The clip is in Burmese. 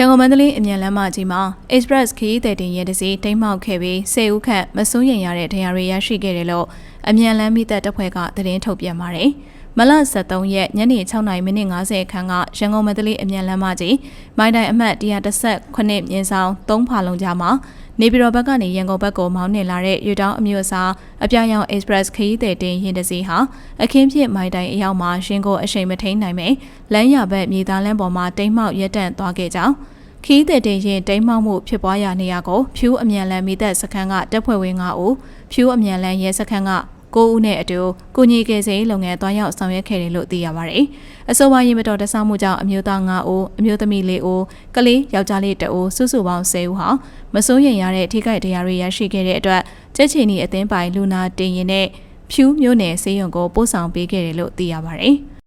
ရန်ကုန်မန္တလေးအမြန်လမ်းမကြီးမှာ Express ခရီးသည်တင်ရဲတစ်စီးတိမ်းမှောက်ခဲ့ပြီး10ဦးခန့်မစိုးရိမ်ရတဲ့ဒဏ်ရာတွေရရှိခဲ့တယ်လို့အမြန်လမ်းမိသက်တပ်ဖွဲ့ကသတင်းထုတ်ပြန်ပါတယ်။မလ23ရက်ညနေ6:50မိနစ်50ခန်းကရန်ကုန်မန္တလေးအမြန်လမ်းမကြီးမိုင်းတိုင်အမှတ်138မြင်းဆောင်3ဖာလုံးကြားမှာ နေပြည်တော်ဘက်ကနေရန်ကုန်ဘက်ကိုမောင်းနှင်လာတဲ့ရွတောင်းအမျိုးအစားအပြာရောင် Express ခရီးသည်တင်ရင်တစ်စီးဟာအခင်းဖြစ်မိုင်းတိုင်အရောက်မှာရင်ကိုအရှိန်မထိန်နိုင်ပဲလမ်းရဘက်မြေသားလမ်းပေါ်မှာတိမ်းမှောက်ရက်တန့်သွားခဲ့ကြောင်းခီးတဲ့တင်ရင်တိမ်းမှောက်မှုဖြစ်ပွားရာနေရာကိုဖြူးအမြန်လန်မိသက်စခန်းကတပ်ဖွဲ့ဝင်9ဦးဖြူးအမြန်လန်ရဲစခန်းက 9ဦးနဲ့အတူကုညီကယ်ဆယ်ရေးလုပ်ငန်းတွားရောက်ဆောင်ရွက်ခဲ့တယ်လို့သိရပါတယ်။အဆိုပါရင်မတော်တဆမှုကြောင့်အမျိုးသား9ဦးအမျိုးသမီး4ဦးကလေးယောက်ျားလေး2ဦးစုစုပေါင်း10ဦးဟာမစိုးရိမ်ရတဲ့ထိခိုက်ဒဏ်ရာတွေရရှိခဲ့တဲ့အတွက်ကြက်ချီနီအသင်းပိုင်လူနာတင်ရင်နဲ့ဖြူးမျိုးနယ်စေယုံကိုပို့ဆောင်ပေးခဲ့တယ်လို့သိရပါတယ်။